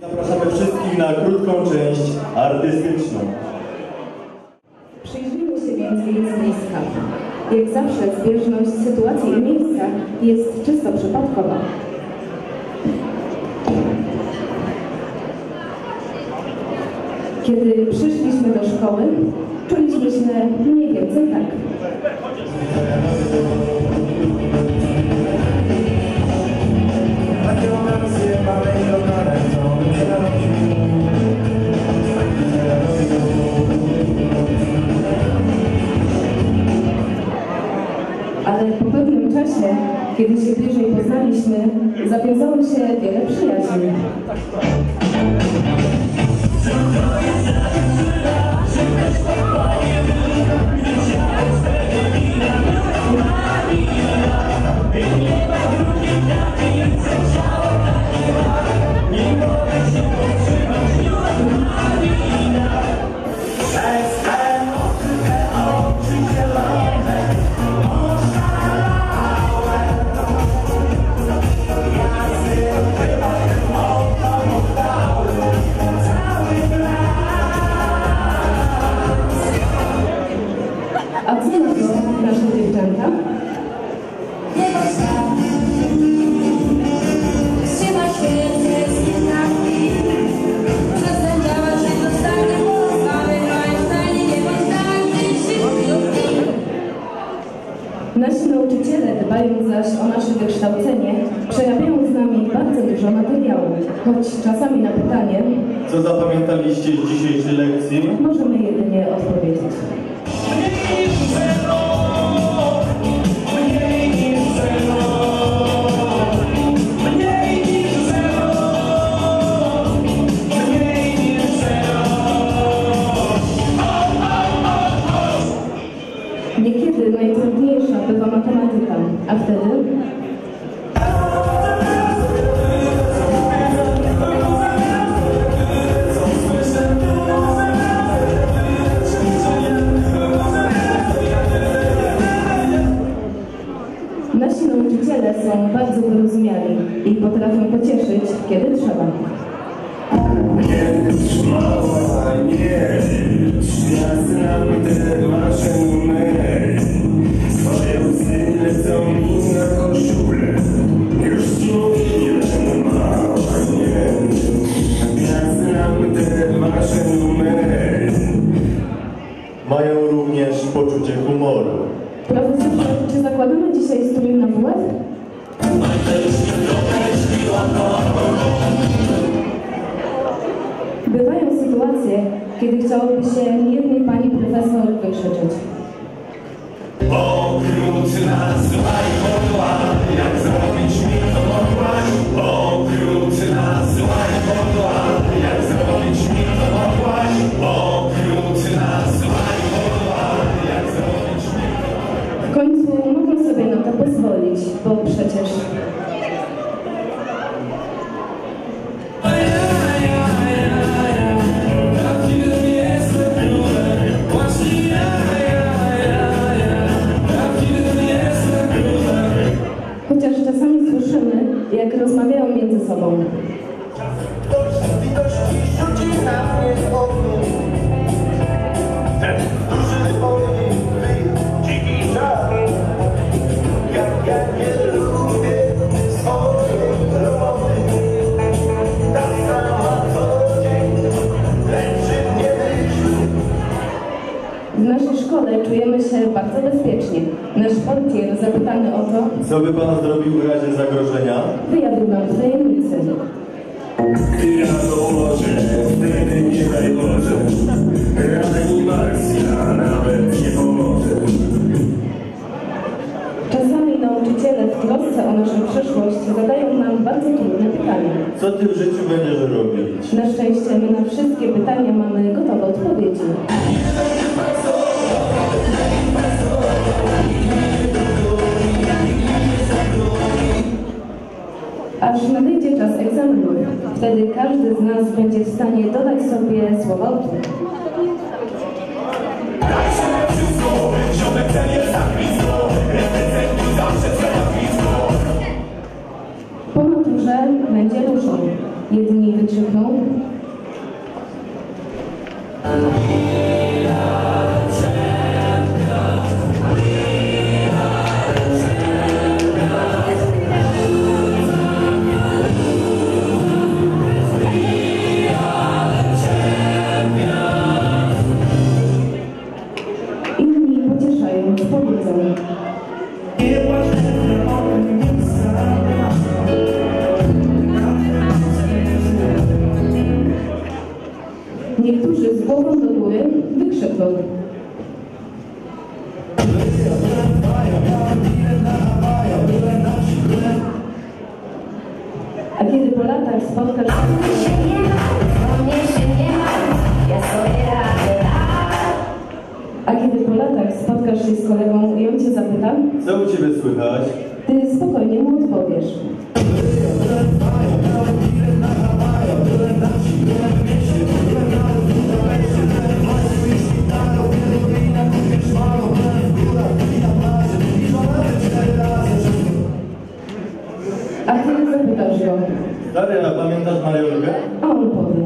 Zapraszamy wszystkich na krótką część artystyczną. Przyjrzyjmy się więc jej z bliska. Jak zawsze zbieżność sytuacji i miejsca jest czysto przypadkowa. Kiedy przyszliśmy do szkoły, zawiązało się wiele przyjaźni. Pytanie Co zapamiętaliście z dzisiejszej lekcji? możemy jedynie odpowiedzieć. Mają również poczucie humoru. Profesorze, czy zakładamy dzisiaj strój na WF? Bywają sytuacje, kiedy chciałoby się jednej pani profesor wykrzyczeć. Pozwolić, bo przecież chociaż czasami słyszymy, jak rozmawiają między sobą. Nasz portier zapytany o to, Co by Pan zrobił w razie zagrożenia? wyjadł nam tajemnicę. Rano może, wtedy nie daj Boże Reanimacja nawet nie pomoże Czasami nauczyciele w trosce o naszą przyszłość zadają nam bardzo trudne pytania. Co Ty w życiu będziesz robić? Na szczęście my na wszystkie pytania mamy gotowe odpowiedzi. Aż nadejdzie czas egzaminu. Wtedy każdy z nas będzie w stanie dodać sobie słowa odwrót. Martw, ja sobie radzę tak. A kiedy po latach spotkasz się z kolegą i on cię zapyta, Co u Ciebie słychać? ty spokojnie mu odpowiesz. A pamiętasz Majorkę? a on powie.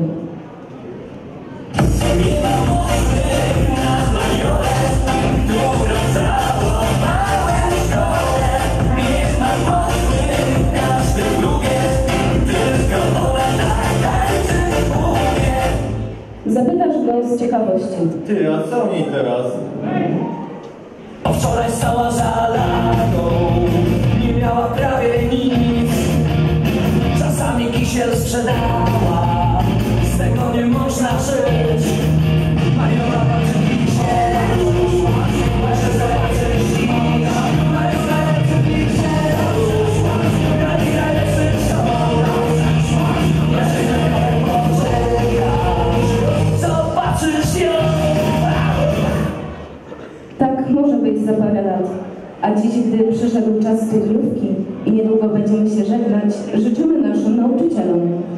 Zapytasz go z ciekawości. Ty, a co niej teraz? A wczoraj stała za ladą, nie miała prawie nic. Czasami kisiel sprzedała, z tego nie można żyć. Majora patrzy kisiel, kisiel, Zobaczysz. Tak może być za parę lat. A dziś, gdy przyszedł czas studiówki i niedługo będziemy się żegnać, życzymy लोग तो भी